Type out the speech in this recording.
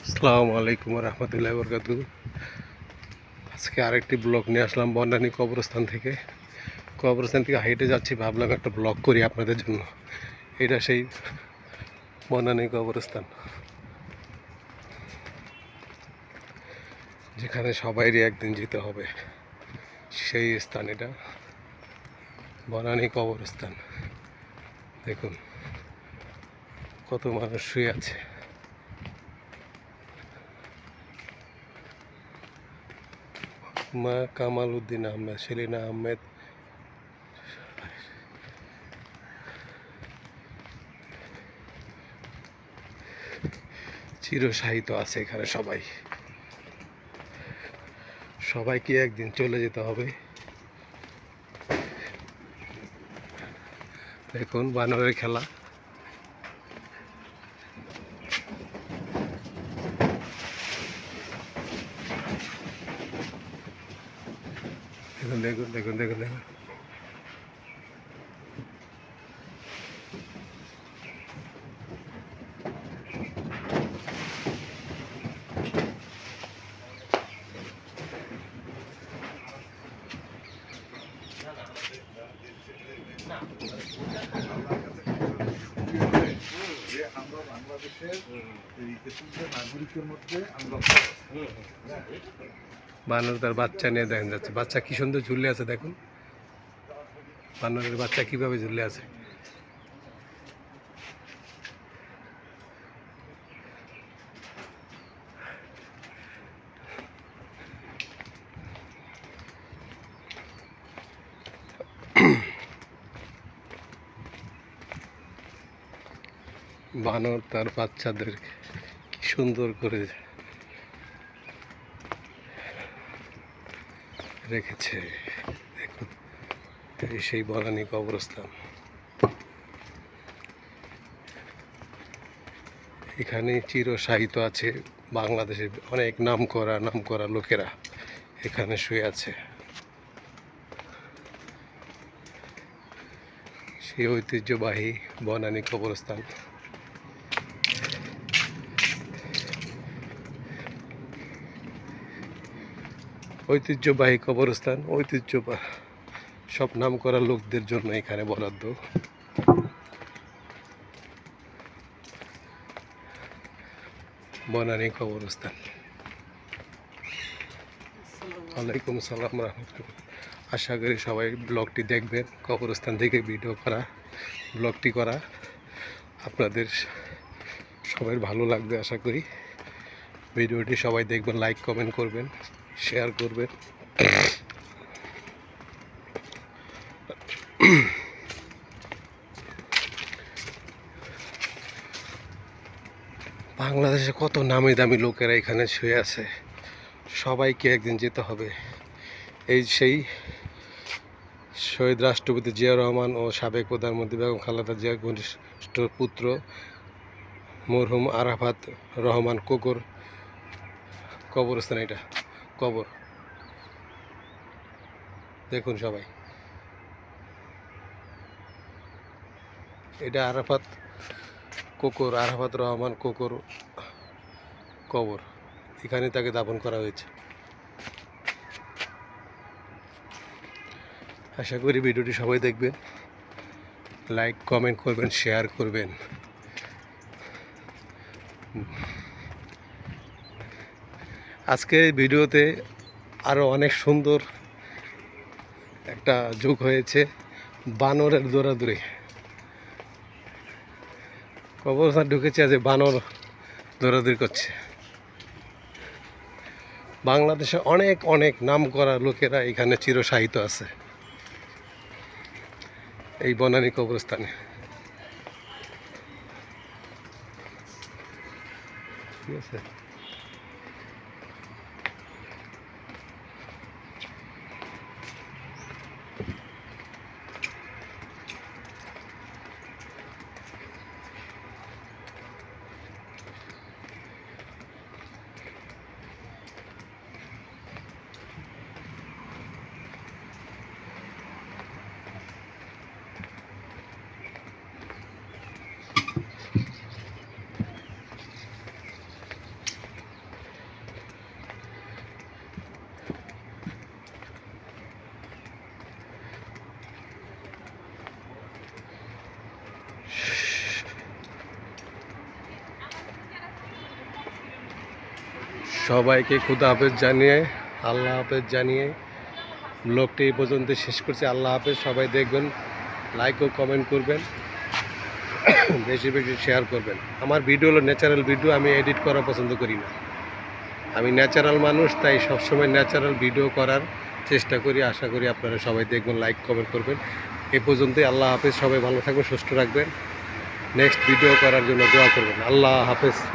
আসসালামু আলাইকুম রহমতুল্লাহ বরকাত আজকে আরেকটি ব্লগ নিয়ে আসলাম বন্ডানী কবরস্থান থেকে। কবরস্থান থেকে হাইটে যাচ্ছি, ভাবলাম একটা ব্লগ করি আপনাদের জন্য। এটা সেই বন্ডানী কবরস্থান। যেখানে সবাইরই একদিন যেতে হবে। সেই স্থান এটা। বনানী কবরস্থান। দেখুন, কত মানুষ শুয়ে আছে। মা কামাল উদ্দিন আহমেদ সেলিনা আহমেদ চিরসাহিত আছে এখানে সবাই। সবাইকে একদিন চলে যেতে হবে। দেখুন বানরের খেলা। দেখুন দেখুন দেখুন দেখুন দেখুন। বাংলাদেশের নাগরিকের মধ্যে আমরা বানর তার বাচ্চা নিয়ে দেখেন যাচ্ছে। বাচ্চা কি সুন্দর ঝুলে আছে দেখুন। বানরের বাচ্চা কীভাবে ঝুলে আছে। বানর তার বাচ্চাদের কি সুন্দর করে রেখেছে। দেখুন সেই বনানী কবরস্থান। এখানে চিরসাহিত আছে বাংলাদেশের অনেক নাম করা নাম করা লোকেরা এখানে শুয়ে আছে। সেই ঐতিহ্যবাহী বনানী কবরস্থান। ঐতিহ্যবাহী কবরস্থান ঐতিহ্য সব নাম করা লোকদের জন্য এখানে বরাদ্দ। বনানী কবরস্থান। ওয়ালাইকুম সালাম রহমতুল্লাহ। আশা করি সবাই ব্লগটি দেখবেন, কবরস্থান থেকে ভিডিও করা, ব্লগটি করা। আপনাদের সবাই ভালো লাগবে আশা করি। ভিডিওটি সবাই দেখবেন লাইক কমেন্ট করবেন শেয়ার করবেন। বাংলাদেশে কত নামি দামি লোকেরা এখানে শুয়ে আছে। সবাইকে একদিন যেতে হবে। এই সেই শহীদ রাষ্ট্রপতি জিয়া রহমান ও সাবেক প্রধানমন্ত্রী বেগম খালেদা জিয়ার ঘনিষ্ঠ পুত্র মরহুম আরাফাত রহমান কোকর কবরস্থান এটা, কবর। দেখুন সবাই। এটা আরাফাত কোকর, আরাফাত রহমান কোকর কবর। এখানে তাকে দাপন করা হয়েছে। আশা করি ভিডিওটি সবাই দেখবেন। লাইক, কমেন্ট করবেন, শেয়ার করবেন। আজকে এই ভিডিওতে আরও অনেক সুন্দর একটা যোগ হয়েছে, বানরের দৌড়াদৌড়ি। কবরস্থান ঢুকেছে আজ বানর দৌড়াদৌড়ি করছে। বাংলাদেশে অনেক অনেক নাম করা লোকেরা এখানে চিরসাহিত আছে এই বনানী কবরস্থানে। ঠিক আছে? সবাইকে খুদা হাফেজ জানিয়ে, আল্লাহ হাফেজ জানিয়ে ব্লগটি এই পর্যন্ত শেষ করছি। আল্লাহ হাফেজ, সবাই দেখবেন লাইক ও কমেন্ট করবেন, বেশি বেশি শেয়ার করবেন। আমার ভিডিও হলো ন্যাচারাল ভিডিও আমি এডিট করা পছন্দ করি না। আমি ন্যাচারাল মানুষ, তাই সবসময় ন্যাচারাল ভিডিও করার চেষ্টা করি। আশা করি আপনারা সবাই দেখবেন লাইক কমেন্ট করবেন। এ পর্যন্তই, আল্লাহ হাফেজ, সবাই ভালো থাকবেন, সুস্থ রাখবেন। নেক্সট ভিডিও করার জন্য দোয়া করবেন। আল্লাহ হাফেজ।